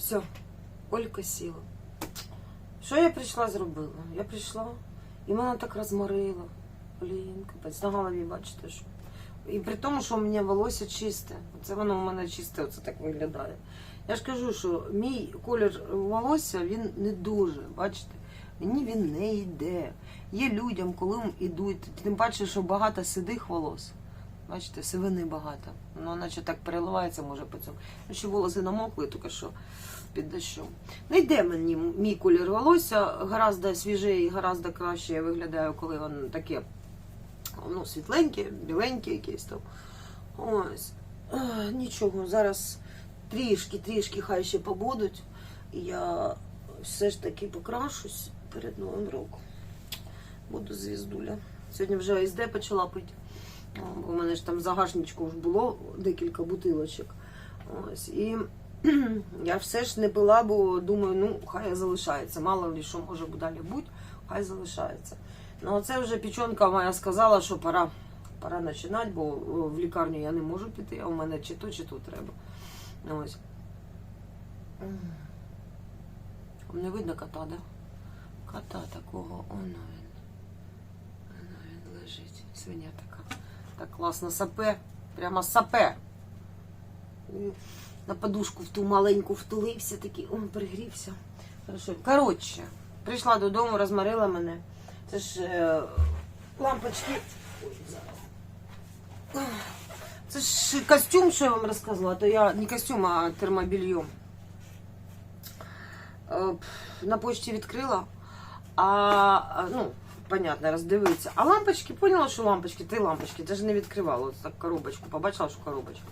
Все, Олька сіла. Що я прийшла зробила? Я прийшла і мене так розморило. Блін, капець, на голові, бачите, що. І при тому, що у мене волосся чисте. Це воно у мене чисте, оце так виглядає. Я ж кажу, що мій колір волосся він не дуже, бачите? Мені він не йде. Є людям, коли їм ідуть, тим паче, що багато сидих волос. Бачите, сивини багато. Воно наче так переливається, може по цьому. Ще волоси намокли, тільки що під дощом. Не йде мені мій колір волосся, гораздо свіжий, гораздо краще я виглядаю, коли воно таке ну, світленьке, біленьке якесь там. Ось. Нічого, зараз трішки-трішки хай ще побудуть. Я все ж таки покрашусь перед Новим роком. Буду звіздуля. Сьогодні вже СД почала пити. У мене ж там в загашничку було декілька бутилочок. Ось. І я все ж не пила, бо думаю, ну, хай залишається. Мало ли що може далі бути, хай залишається. Ну, це вже печонка моя сказала, що пора, пора починати, бо в лікарню я не можу піти, а у мене чи то, чи то треба. Ось. Не видно кота, да? Кота такого, оно він. Оно він лежить. Свиня така. Так класно сапе. Прямо сапе. На подушку в ту маленьку втулився, такий, он пригрівся. Хорошо. Коротше, прийшла додому, розморила мене. Це ж е, лампочки. Це ж костюм, що я вам розказувала, то я не костюм, а термобільйом. Е, На почті відкрила, а ну, понятно, роздивиться. А лампочки, поняла, що лампочки, три лампочки, навіть не відкривала. Ось так коробочку, побачила, що коробочка.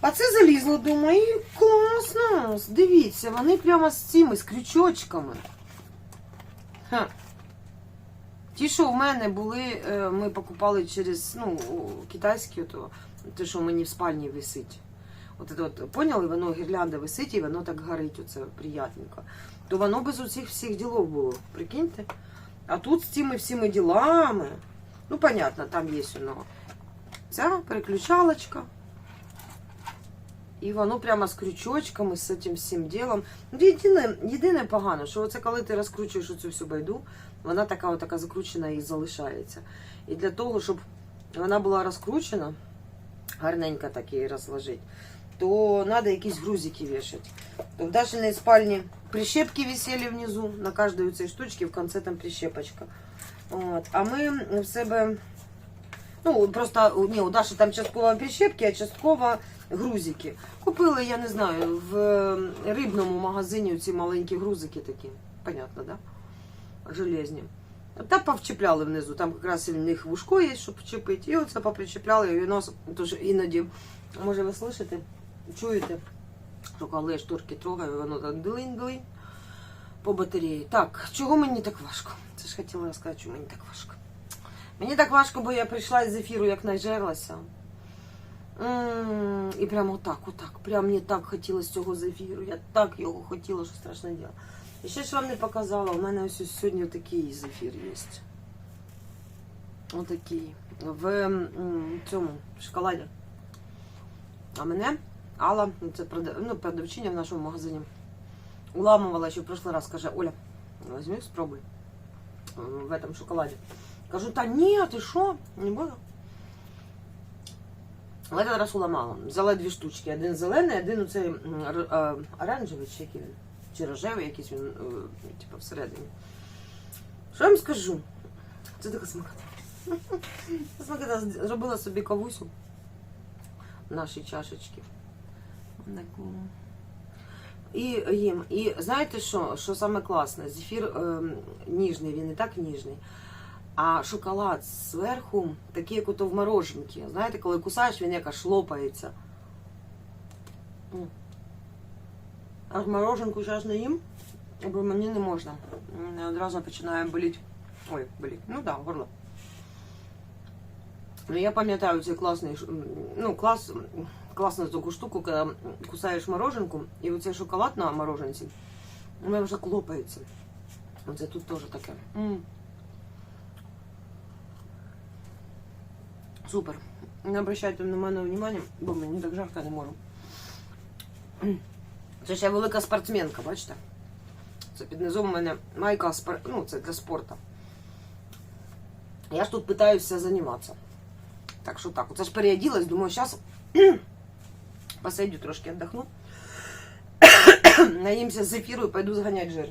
А це залізло, думаю, і класно. Дивіться, вони прямо з цими, з крючочками. Ха. Ті, що в мене були, е, ми покупали через ну, китайські, то, те, що мені в спальні висить. От, це от, поняли, воно гірлянда висить і воно так горить, оце приятненько. То воно без усіх всіх ділов було, прикиньте. А тут з цими всіми ділами, ну, понятно, там є воно. Ця переключалочка. І воно прямо з крючочками, з цим всім ділом. Ну, Єдине, єдине погано, що оце коли ти розкручуєш оцю всю байду, вона така, така закручена і залишається. І для того, щоб вона була розкручена, гарненько так її розложити, то треба якісь грузики вішати. То в Дашиной спальні прищепки висели внизу, на кожній цій штучці в кінці там прищепочка. От. А ми в себе, ну просто ні, у Даші там частково прищепки, а частково грузики. Купили, я не знаю, в рибному магазині ці маленькі грузики такі. Понятно, да? Железні. Та повчіпляли внизу, там якраз і в них вушко є, щоб вчепити. І оце попричіпляли, і нос тож іноді, може ви слышите, чуєте, що коли шторки трогаю, воно так дилинь-дилинь по батареї. Так, чого мені так важко? Це ж хотіла розказати, що мені так важко. Мені так важко, бо я прийшла з ефіру, як найжерлася. І прямо отак, отак. Прям мені так хотілося цього зефіру. Я так його хотіла, що страшне діло. І ще ж вам не показала, у мене ось сьогодні такий зефір є. Отакий. В цьому шоколаді. А мене Алла, це прода- ну, продавчиня в нашому магазині, уламувала ще в прошлый раз. Каже, Оля, возьми, спробуй в этом шоколаді. Кажу, та ні, ти що? Не буду. В этот раз уламала. Взяла дві штучки. Один зелений, один оцей е, оранжевий, чи який він. Чи рожевий якийсь він, е, типу, всередині. Що я вам скажу? Це така смакота. Смакота зробила собі кавусю в нашій чашечці. Таку. І їм. І знаєте що? Що саме класне? Зефір е, ніжний, він і так ніжний. А шоколад зверху такий, як ото в мороженці. Знаєте, коли кусаєш, він якось шлопається. А мороженку зараз не їм, бо мені не можна. Мене одразу починає боліти. Ой, боліть. Ну так, да, горло. Ну, я пам'ятаю цей класний, ну, клас, класну таку штуку, коли кусаєш мороженку, і оцей шоколад на мороженці, у мене вже клопається. Оце тут теж таке. Супер. Не обращайте на мене внимання, бо мені так жарко не можу. Це ще велика спортсменка, бачите? Це під низом у мене майка спор- ну, це для спорту. Я ж тут питаюся займатися. Так що так, оце ж переоділась, думаю, зараз посидю трошки віддохну. Наїмся з ефіру і пойду зганяти жир.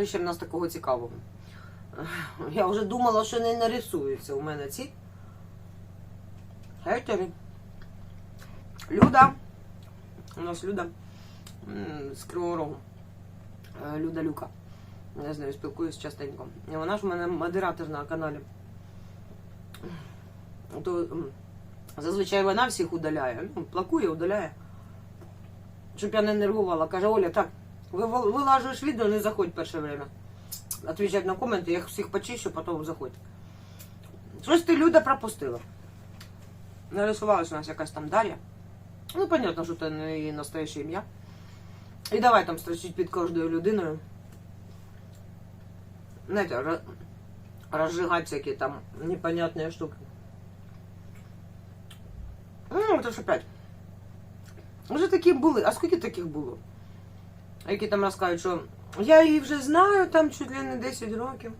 Що ще в нас такого цікавого? Я вже думала, що не нарисуються у мене ці хейтери. Люда. У нас Люда з Кривого Рогу. Е, Люда Люка. Я з нею спілкуюсь частенько. І вона ж у мене модератор на каналі. То, зазвичай вона всіх удаляє. Ну, плакує, удаляє. Щоб я не нервувала. Каже, Оля, так, вилажуєш відео, не заходь перше время. Отвечать на коменти, я їх всіх почищу, потім заходь. Щось ти Люда пропустила. Нарисувалась у нас якась там Дар'я. Ну, понятно, що це не її настояще ім'я. І давай там строчить під кожною людиною. Знаєте, ро- розжигати всякі там непонятні штуки. Ну, це ж опять. Вже такі були. А скільки таких було? Які там розказують, що я її вже знаю там чуть ли не 10 років.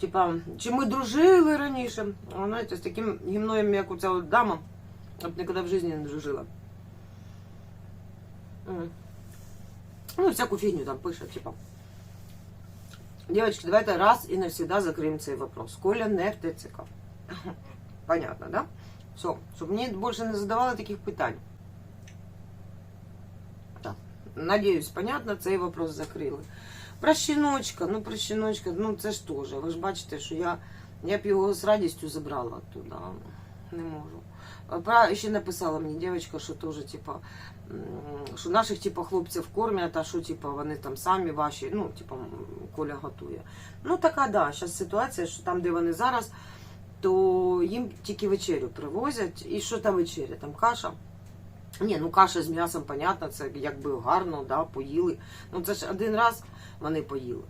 Типа, чи ми дружили раніше? Знаєте, з таким гімноєм, як оця от дама, б ніколи в житті не дружила. Ну, всяку фігню там пише, типа. Девочки, давайте раз и навсегда закроем цей вопрос. Коля не в ТЦК. Понятно, да? Все, щоб мені більше не задавали таких питань. Надіюсь, понятно, цей вопрос закрили. Про щіночка, ну про щіночка, ну це ж теж. Ви ж бачите, що я, я б його з радістю забрала туди. Не можу. Про, ще написала мені дівчинка, що теж, типа, що наших типа, хлопців кормять, а що типа, вони там самі ваші, ну, типа, Коля готує. Ну така, да, зараз ситуація, що там, де вони зараз, то їм тільки вечерю привозять. І що там вечеря? Там каша. Ні, ну каша з м'ясом, понятно, це якби гарно, да, поїли. Ну це ж один раз вони поїли.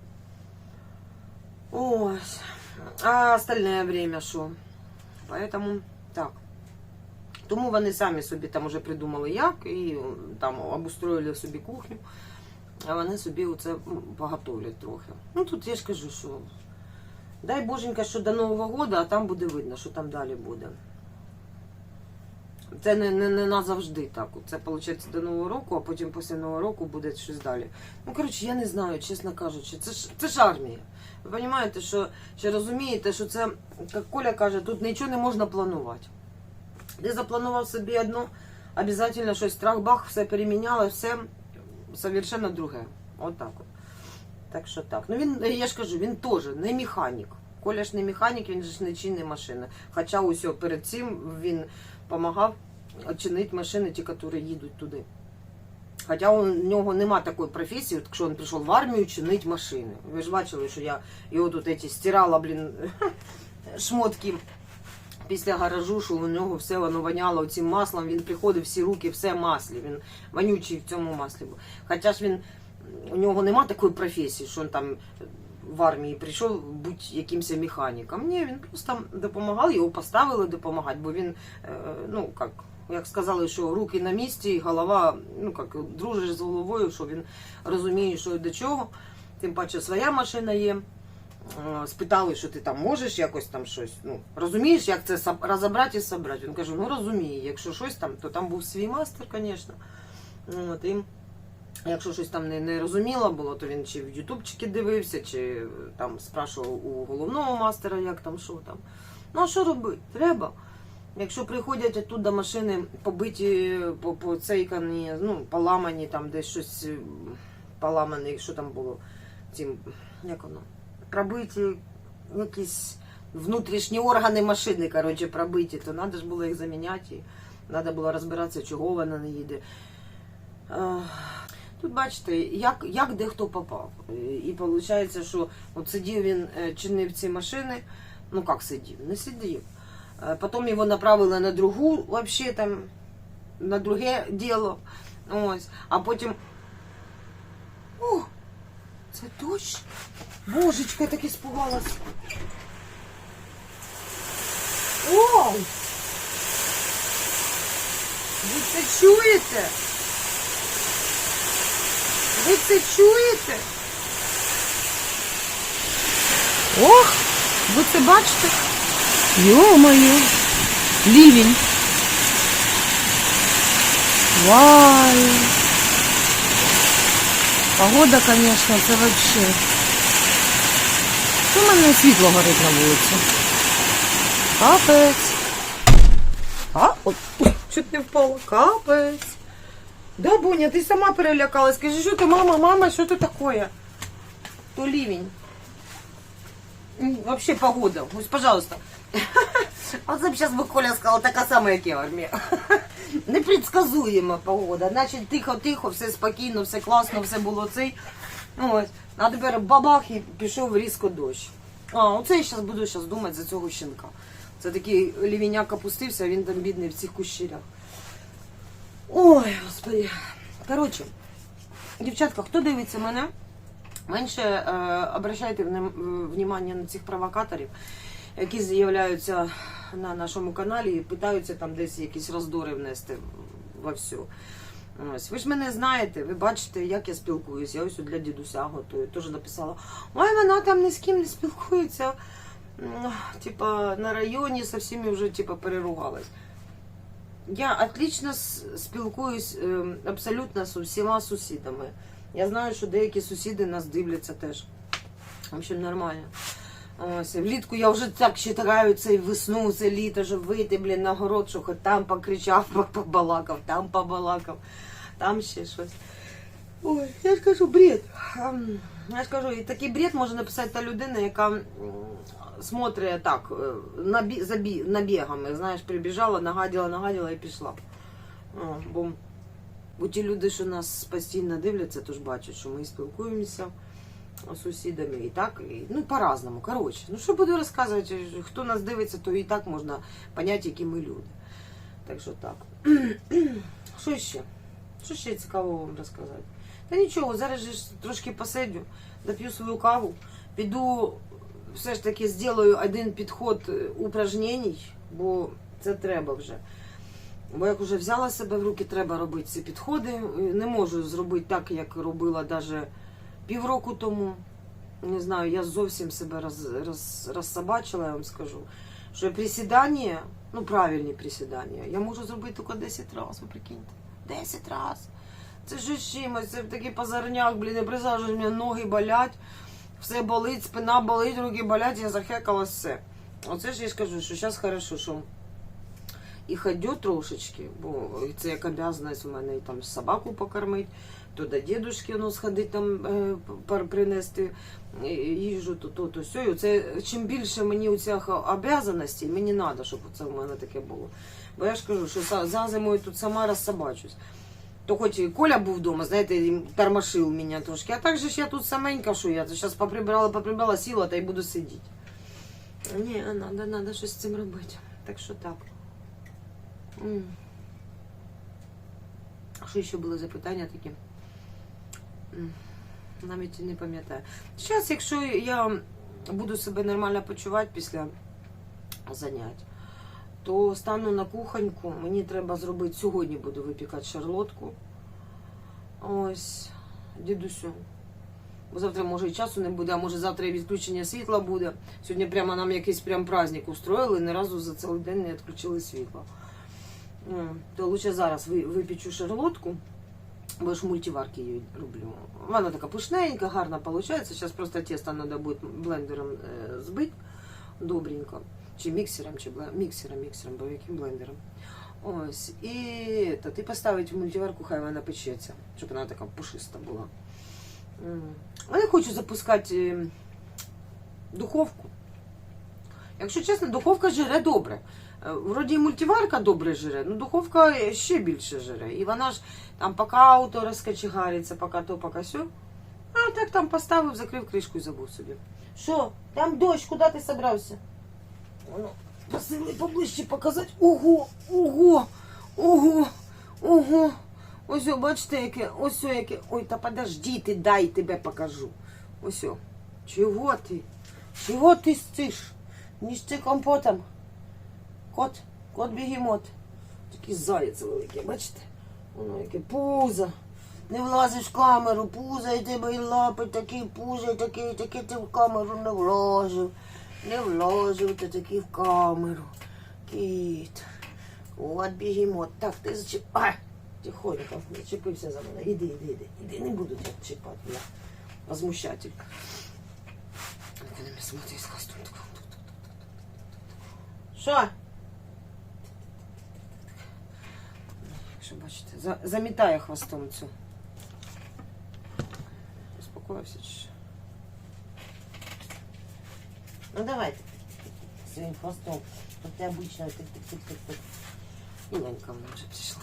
Ось. А остальне время що? Поэтому так. Тому вони самі собі там уже придумали як і там обустроїли собі кухню, а вони собі оце поготовлять трохи. Ну тут я ж кажу, що дай боженька, що до Нового року, а там буде видно, що там далі буде. Це не, не, не назавжди так. Це виходить до Нового року, а потім після Нового року буде щось далі. Ну, коротше, я не знаю, чесно кажучи, це ж це ж армія. Ви розумієте, що ще розумієте, що це, як Коля каже, тут нічого не можна планувати. Ти запланував собі одно, обов'язково щось трах-бах, все переміняло, все совершенно друге. От так от. Так що так. Ну він, я ж кажу, він теж не механік. Коля ж не механік, він ж не чинить машини. Хоча усьо перед цим він допомагав чинити машини, ті, які їдуть туди. Хоча у нього нема такої професії, якщо він прийшов в армію, чинить машини. Ви ж бачили, що я його тут эти стирала, блін, шмотки після гаражу, що у нього все воно воняло цим маслом. Він приходив всі руки, все маслі. Він вонючий в цьому маслі. був. Хоча ж він у нього нема такої професії, що він там в армії прийшов бути якимось механіком. Ні, він просто допомагав, його поставили допомагати, бо він, е, ну як, як сказали, що руки на місці, голова, ну як дружиш з головою, що він розуміє, що до чого. Тим паче своя машина є. Е, Спитали, що ти там можеш якось там щось. Ну розумієш, як це розібрати і собрати. Він каже, ну розумію, якщо щось там, то там був свій мастер, звісно. От, Якщо щось там не, не розуміло було, то він чи в ютубчики дивився, чи е, там спрашував у головного мастера, як там, що там. Ну а що робити? Треба. Якщо приходять оттуда машини побиті, по- поцейкані, ну, поламані, там десь щось е, поламане, що там було, цим, як воно, пробиті якісь внутрішні органи машини, коротше, пробиті, то треба ж було їх заміняти, треба було розбиратися, чого вона не їде. Е, Тут бачите, як, як де хто попав. І виходить, що от сидів він, е, чинив ці машини. Ну як сидів? Не сидів. Е, Потім його направили на другу, вообще там, на друге діло. Ось. А потім. Ух, Це дощ? Божечко, я так іспугалась. Ой! Ви це чуєте? Ви це чуєте? Ох, ви це бачите? Йо-моє, лівень. Вау. Погода, конечно, це вообще. У мене світло горить на вулиці. Капець. А, от, чуть не впала. Капець. Да, Боня, ти сама перелякалась. Скажи, що ти, мама, мама, що це таке? То ливень. Вообще погода. Ось, пожалуйста. А це б зараз би Коля сказала, така сама, як я в армії. Непредсказуєма погода. Значить, тихо-тихо, все спокійно, все класно, все було цей. Ось. А тепер бабах і пішов різко дощ. А, оце я зараз буду думати за цього щенка. Це такий лівіняк опустився, він там бідний в цих кущирях. Ой, господи. Коротше, дівчатка, хто дивиться мене, менше е, обращайте вним- внимання на цих провокаторів, які з'являються на нашому каналі і питаються там десь якісь роздори внести во всю. Ось, ви ж мене знаєте, ви бачите, як я спілкуюся. Я ось для дідуся готую. Теж написала, ой, вона там ні з ким не спілкується. Типа на районі со всіми вже типа переругалась. Я отлично спілкуюсь ем, абсолютно з усіма сусідами. Я знаю, що деякі сусіди нас дивляться теж. В общем, нормально. Ось, влітку я вже так читаю цей весну, це літо, щоб вийти, блін, на город, що хоч там покричав, побалакав, там побалакав, там ще щось. Ой, я ж кажу, бред. Ем, Я ж кажу, і такий бред може написати та людина, яка м, смотрить так, е, набі, забі, набігами, знаєш, прибіжала, нагадила, нагадила і пішла. Бо, ті люди, що нас постійно дивляться, то ж бачать, що ми спілкуємося з сусідами і так, і, ну по-разному. Коротше, ну що буду розказувати, хто нас дивиться, то і так можна поняти, які ми люди. Так що так. Що ще? Що ще цікавого вам розказати? Та нічого, зараз же трошки посидю, доп'ю свою каву, піду все ж таки зроблю один підход е, упражнень, бо це треба вже. Бо як вже взяла себе в руки, треба робити ці підходи. Е, Не можу зробити так, як робила навіть півроку тому. Не знаю, я зовсім себе роз, роз, розсобачила, я вам скажу. Що присідання, ну правильні присідання, я можу зробити тільки 10 разів, ви прикиньте. 10 разів. Це ж чимось, це такий позорняк, блін, я присаджуюсь, у мене ноги болять, все болить, спина болить, руки болять, я захекала все. Оце ж я ж кажу, що зараз хорошо, що і ходю трошечки, бо це як обов'язаність у мене і там собаку покормити, то до дідушки ну, сходити там е, принести їжу, то то, то все. Це чим більше мені у цих обов'язаностей, мені треба, щоб це в мене таке було. Бо я ж кажу, що за зимою тут сама розсобачусь. То хоч і Коля був вдома, знаєте, тормошив мене трошки. А так же ж я тут саменька, що я зараз поприбирала, поприбирала, сіла та й буду сидіти. Ні, треба, треба щось з цим робити. Так що так. Що ще були запитання такі? Навіть не пам'ятаю. Зараз, якщо я буду себе нормально почувати після занять, то стану на кухоньку. Мені треба зробити сьогодні буду випікати шарлотку. Ось, дідусю. Бо завтра може і часу не буде, а може завтра і відключення світла буде. Сьогодні прямо нам якийсь прям праздник устроїли, ні разу за цілий день не відключили світло. То лучше зараз випічу шарлотку, бо ж мультиварки її роблю. Вона така пушненька, гарна виходить. Зараз просто тесто треба буде блендером е, збити добренько. Чи міксером, чи бле... міксером, міксером, бо яким блендером. Ось. І то ти поставить в мультиварку, хай вона печеться, щоб вона така пушиста була. М. А я хочу запускати е, духовку. Якщо чесно, духовка жире добре. Е, Вроді мультиварка добре жире, ну духовка ще більше жире. І вона ж там поки ауто розкачегариться, поки то, поки сьо. А так там поставив, закрив кришку і забув собі. Що? Там дощ, куди ти собрався? Просили поближче показати. Ого, ого, ого, ого. Ось, бачите, яке, ось яке. Ой, та подожди, ти дай тебе покажу. Ось. Чого ти? Чого ти стиш? Ніж ти компотом? Кот, кот бігемот. Такий заяць великий, бачите? Воно яке пузо. Не влазиш в камеру, пузо і тебе і лапи такі, пузо і такі, такі ти в камеру не вложив. Не ти такі в камеру. Кіт. От бігемот. Так, ти зачеп... А! Тихонько, зачепився за мене. Іди, іди, іди. Іди, не буду тебе чіпати. Я возмущатель. Так, на смотри, з хвостом. Що? Якщо бачите, за, замітає хвостом цю. Успокоївся чи що? Ну давайте. Своїм хвостом. От ти обычно тик-тик-тик-тик-тик. І Ленька вона вже прийшла.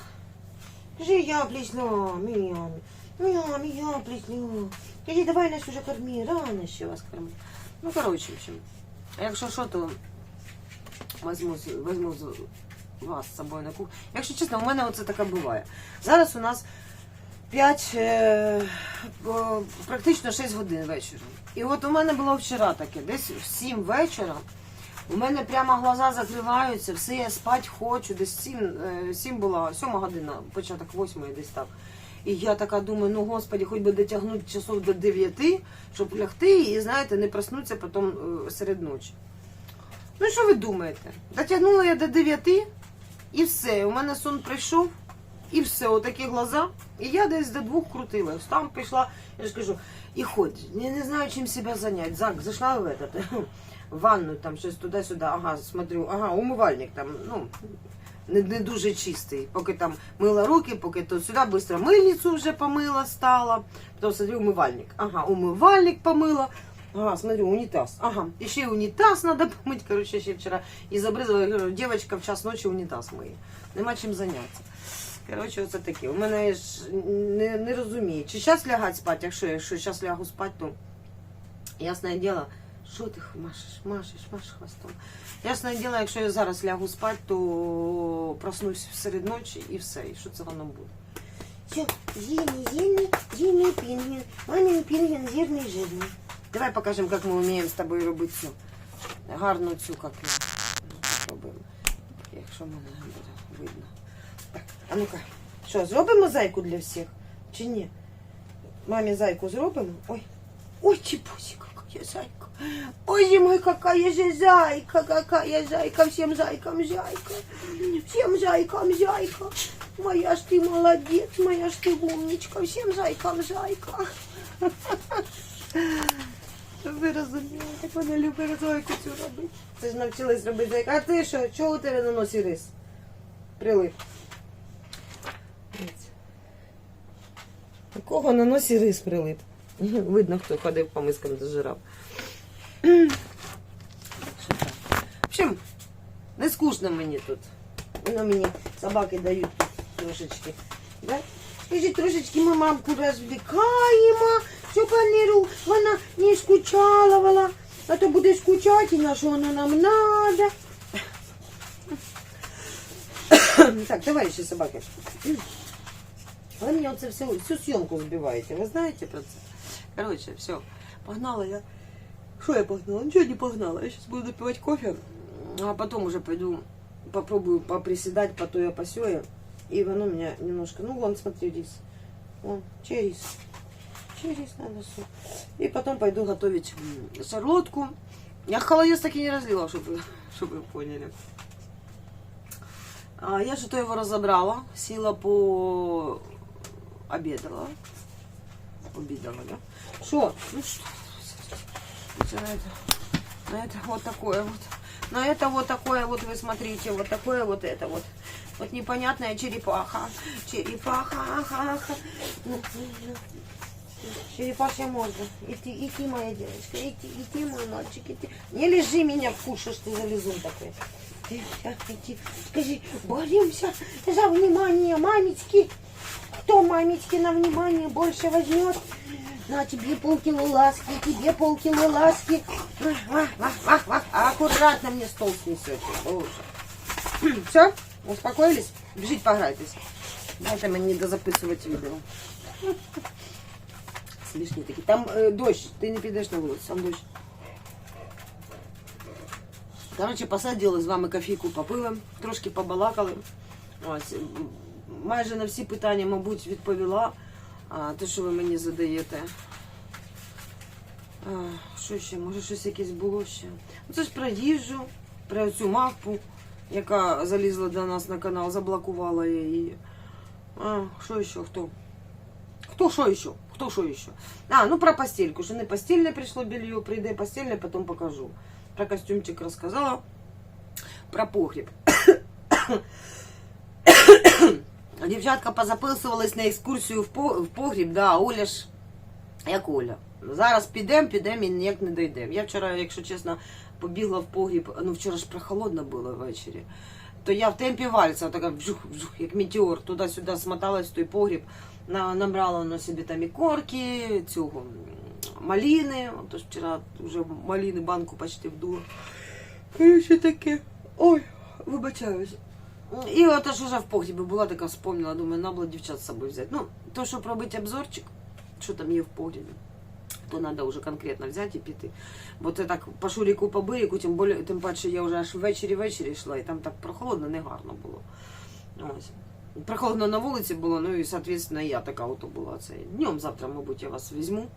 Кажи, я прийшла, міями. Міями, я прийшла. Кажи, давай нас уже корми, рано ще вас корми. Ну, коротше, в общем. А якщо що, то возьму, возьму вас з собою на кухню. Якщо чесно, у мене оце таке буває. Зараз у нас 5, е, практично 6 годин вечора. І от у мене було вчора таке, десь в 7 вечора. У мене прямо глаза закриваються, все, я спати хочу, десь 7, е, 7 була, 7 година, початок 8 десь так. І я така думаю, ну господи, хоч би дотягнути часов до 9, щоб лягти і, знаєте, не проснутися потім е, серед ночі. Ну що ви думаєте? Дотягнула я до 9 і все. У мене сон прийшов, і все, отакі глаза. І я десь до двох крутилась. Там пішла, я ж кажу, і ходь. Я не знаю, чим себе зайняти. Зак, зайшла в этот, в ванну, там щось туди-сюди, ага, смотрю, ага, умивальник там, ну, не, не дуже чистий. Поки там мила руки, поки то сюди швидко мильницю вже помила стала. Потім смотрю, умивальник. Ага, умивальник помила. Ага, смотрю, унитаз. Ага, еще и унитаз надо помыть. Короче, ще вчора і забризала, я говорю, девочка в час ночі унітаз миє. Нема чим зайнятися. Коротше, оце таке. У мене ж не, не розумію, чи зараз лягати спати, якщо я зараз лягу спати, то ясне діло, що ти машеш, машеш, машеш хвостом. Ясне діло, якщо я зараз лягу спати, то проснусь серед ночі і все. І що це воно буде? Все, зимний, зимний, зимний пінгвін. Мамин пінгвін жирний, жирний. Давай покажемо, як ми вміємо з тобою робити цю гарну цю, як його робимо. Якщо мене буде видно. А ну-ка, що, зробимо зайку для всіх? Чи ні? Мамі зайку зробимо? Ой, ой, чіпусі, какая зайка. Ой, зимой, какая же зайка, какая зайка, всем зайкам зайка. Всем зайкам зайка. Моя ж ты молодец, моя ж ты умничка, всем зайкам зайка. Ви розумієте, як вона любить зайку цю робити. Це ж навчилась робити зайка. А ти що? Чого у тебе на носі рис? Прилип. Дивіться. У кого на носі рис прилип? Видно, хто ходив по мискам дожирав. В общем, не скучно мені тут. Воно мені собаки дають трошечки. Да? Скажіть, трошечки ми мамку розвлікаємо, щоб Валеру вона не скучала, а то буде скучати, на що воно нам надо. Так, товарищи собаки. Ви мені оце все, всю съемку збиваєте, ви знаєте про це? Короче, все, погнала я. Что я погнала? Ничего не погнала. Я сейчас буду допивать кофе, а потом уже пойду попробую поприседать по той, по сёе. И оно меня немножко... Ну, вон, смотри, рис. Вон, через. Через надо все. И потом пойду готовить м, шарлотку. Я холодец так и не разлила, чтобы, чтобы вы поняли. А, я же то его разобрала, села по... обедала. Обедала, да? Что? Ну что? На это, на это вот такое вот. На это вот такое вот, вы смотрите, вот такое вот это вот. Вот непонятная черепаха. Черепаха, аха, аха. Ну, Черепашья морда. Иди, иди, моя девочка, иди, иди, мой мальчик, иди. Не лежи меня, кушаешь ты за лизун такой. Иди, иди. Скажи, боремся за внимание мамечки. Кто мамечки на внимание больше возьмет? На тебе полкило ласки, тебе полкило ласки. Вах, вах, вах, вах, вах. А аккуратно мне стол снесете. Боже. Все? Успокоились? Бежите пограйтесь. Дайте мені дозаписувати відео. Смішні такі. Там е, дощ, ти не підеш на вулицю, там дощ. Коротше, посадили з вами кофійку попили, трошки побалакали. Ось, м, майже на всі питання, мабуть, відповіла. А, те, що ви мені задаєте. А, що ще? Може щось якесь було ще? Ну, Це ж про їжу, про цю мавпу, яка залізла до нас на канал, заблокувала її. А, що ще? Хто? Хто що ще? Хто що ще? А, ну про постельку. Що не постільне прийшло белье, прийде постільне, потім покажу. Про костюмчик розказала. Про погріб. Дівчатка позаписувались на екскурсію в погріб, да, Оля ж, як Оля. Зараз підемо, підемо і ніяк не дійдемо. Я вчора, якщо чесно, побігла в погріб, ну вчора ж прохолодно було ввечері. То я в темпі вальса, така вжух, вжух, як метеор, туди-сюди смоталась в той погріб, на, набрала на собі там і корки, цього маліни. Тож вчора вже маліни банку почти вдула. Короче, таке. Ой, вибачаюсь. І от аж уже в погрібі була така вспомнила, думаю, надо було дівчат з собою взяти. Ну, то, щоб робити обзорчик, що там є в погрібі, то треба вже конкретно взяти і піти. Бо це так по шуріку, по бирику, тим, болі, тим паче я вже аж ввечері-ввечері йшла, і там так прохолодно, не гарно було. Ось. Прохолодно на вулиці було, ну і, соответственно, я така ото була. Це. Днем завтра, мабуть, я вас візьму.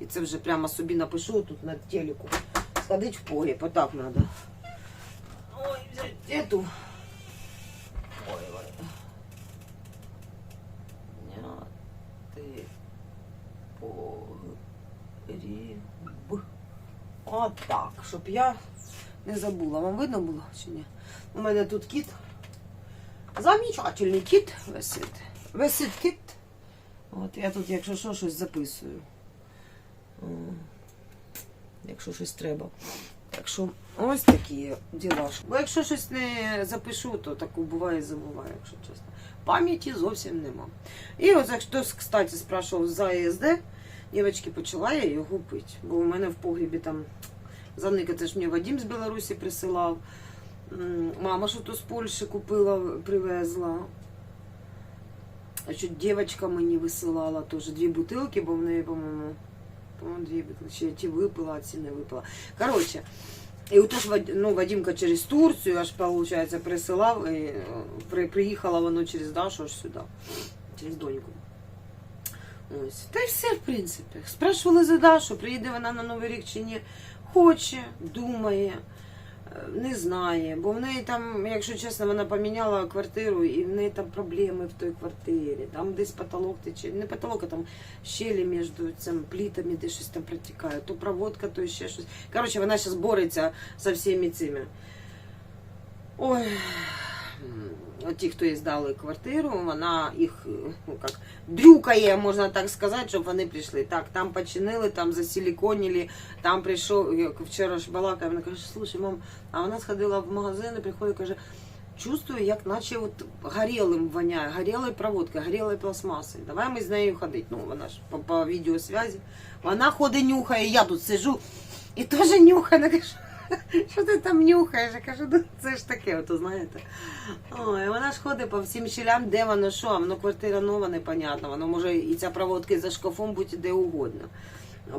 І це вже прямо собі напишу тут на телеку. Сходить в погріб, отак треба. Ой, взять эту. Ой, ой. Няти погріб. Отак, щоб я не забула. Вам видно було чи ні? У мене тут кіт. Замечательний кіт висить. Висить кіт. От я тут, якщо що, щось записую. Якщо щось треба. Так що ось такі діла. Бо якщо щось не запишу, то таку буває забуваю, якщо чесно. Пам'яті зовсім нема. І ось хтось, кстати, спрашував за ЕСД, дівчатки, почала я його пити. Бо у мене в погрібі там заника, ж мені Вадим з Білорусі присилав. Мама що то з Польщі купила, привезла. А що дівчинка мені висилала теж дві бутилки, бо в неї, по-моєму, по-моєму, дві бутилки. Ще ті випила, а ці не випила. Коротше, і отож ну, Вадимка через Турцію аж, виходить, присилав, і е, приїхала воно через Дашу аж сюди, через доньку. Ось. Та й все, в принципі. Спрашували за Дашу, приїде вона на Новий рік чи ні. Хоче, думає, е, не знає. Бо в неї там, якщо чесно, вона поміняла квартиру, і в неї там проблеми в той квартирі. Там десь потолок тече. Не потолок, а там щелі між цим плітами, де щось там протікає. То проводка, то ще щось. Коротше, вона зараз бореться з всіми цими. Ой. Ті, хто їй здали квартиру, вона їх ну, як, дрюкає, можна так сказати, щоб вони прийшли. Так, там починили, там засиліконили, там прийшов, як вчора ж балакає, вона каже, слушай, мам, а вона сходила в магазин і приходить, каже, чувствую, як наче от горілим воняє, горілою проводкою, горілою пластмасою. Давай ми з нею ходити. Ну, вона ж по, по відеосвязі. Вона ходить, нюхає, я тут сижу і теж нюхаю. Вона каже, що ти там нюхаєш? Я кажу, ну це ж таке, ото знаєте. Ой, вона ж ходить по всім щелям, де воно що, воно квартира нова, непонятно. Воно може і ця проводка за шкафом бути де угодно.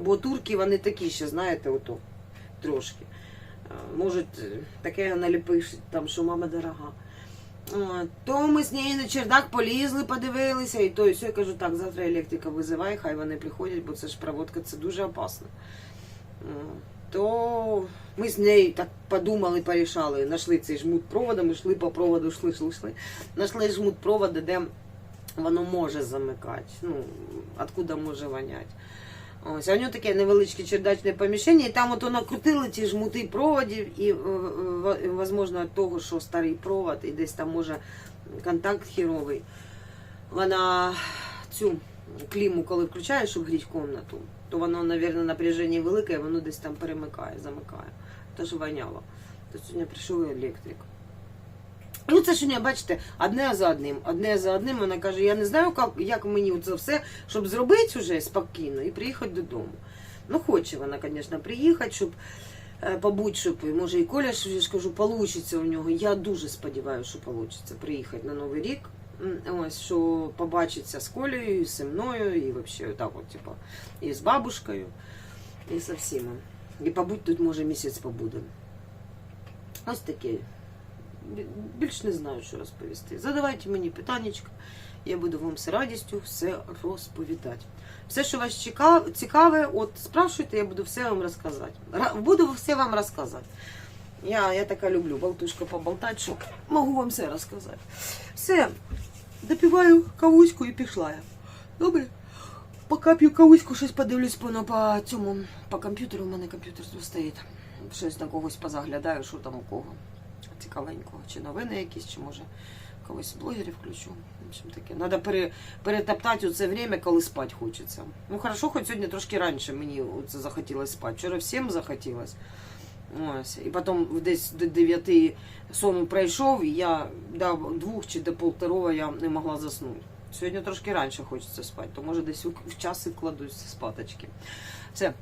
Бо турки вони такі ще, знаєте, ото трошки. А, Можуть е, таке наліпиш, там, що мама дорога. То ми з нею на чердак полізли, подивилися, і то і все. Я кажу, так, завтра електрика визивай, хай вони приходять, бо це ж проводка, це дуже опасно. То ми з нею так подумали, порішали, знайшли цей жмут провода, ми йшли по проводу, йшли, йшли, йшли. Знайшли жмут провода, де воно може замикати, ну, откуда може воняти. Ось, а у нього таке невеличке чердачне поміщення, і там от накрутили ті жмути проводів, і, е, е, возможно, від того, що старий провод, і десь там може контакт хіровий. Вона цю кліму, коли включає, щоб гріти кімнату, то воно, мабуть, напряження велике, і воно десь там перемикає, замикає. Тож воняло. То сьогодні прийшов електрик. Ну, це сьогодні, бачите, одне за одним. Одне за одним. Вона каже, я не знаю, як, як мені це все, щоб зробити вже спокійно і приїхати додому. Ну, хоче вона, звісно, приїхати, щоб е, побути, щоб, може, і Коля, що я ж кажу, получиться у нього. Я дуже сподіваюся, що получиться приїхати на Новий рік. Ось, що побачиться з Колею, і зі мною, і взагалі так от, типу, і з бабушкою, і со всіма. І побудь тут, може, місяць побудемо. Ось таке. Більш не знаю, що розповісти. Задавайте мені питаннячка, я буду вам з радістю все розповідати. Все, що вас цікаве, от спрашуйте, я буду все вам розказати. Буду все вам розказати. Я, я така люблю болтушка поболтати, що можу вам все розказати. Все, допиваю кавуську і пішла я. Добре? Поки п'ю кавуську, щось подивлюсь по, ну, по цьому, по комп'ютеру, у мене комп'ютер стоїть. Щось на когось позаглядаю, що там у кого. Цікавенького. Чи новини якісь, чи може когось з блогерів включу. В общем таке. Надо пере, перетоптати у це время, коли спати хочеться. Ну хорошо, хоч сьогодні трошки раніше мені це захотілося спати. Вчора всім захотілося. Ось. І потім десь до 9 сон пройшов, і я до двох чи до полторого я не могла заснути. Сьогодні трошки раніше хочеться спати, то може десь в час і кладусь спаточки. Все,